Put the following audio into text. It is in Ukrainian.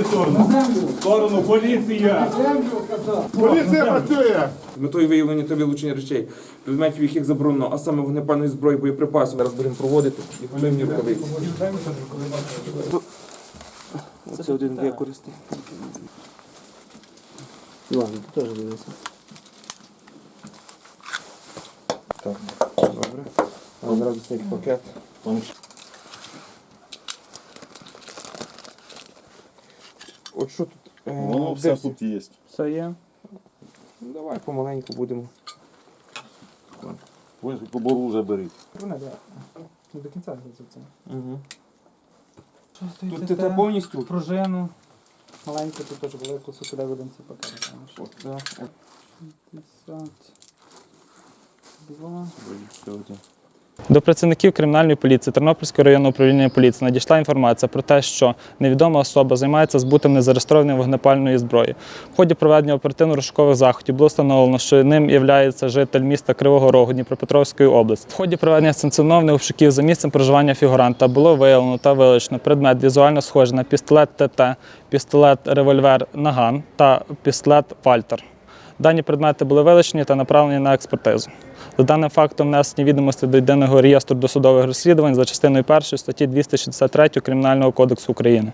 сторону. Сторону, поліція. Поліція працює! З метою виявлення та вилучення речей, предметів яких заборонено, а саме вогнепальної зброї, боєприпасів. Зараз будемо проводити і певні рукавиці. Оце один використав. Іван, ти теж дивися. Так, добре. А зараз цей пакет. От що тут? Е, Воно все всі? тут є. Все є. Ну, Давай помаленьку будемо. Ви побору вже беріть. Вони, да. Не до кінця це. Угу. Що Тут ти та повністю? Пружину. Маленьку тут теж велику, сюди в один ці пакети. От, да. От. 52. До працівників кримінальної поліції Тернопільського районного управління поліції надійшла інформація про те, що невідома особа займається збутом незареєстрованої вогнепальної зброї. В ході проведення оперативно-розшукових заходів було встановлено, що ним є житель міста Кривого Рогу Дніпропетровської області. В ході проведення санкціонованих обшуків за місцем проживання фігуранта було виявлено та вилучено предмет візуально схожий на пістолет ТТ, пістолет револьвер Наган та пістолет Вальтер. Дані предмети були вилучені та направлені на експертизу. За даним фактом внесені відомості до єдиного реєстру досудових розслідувань за частиною 1 статті 263 Кримінального кодексу України.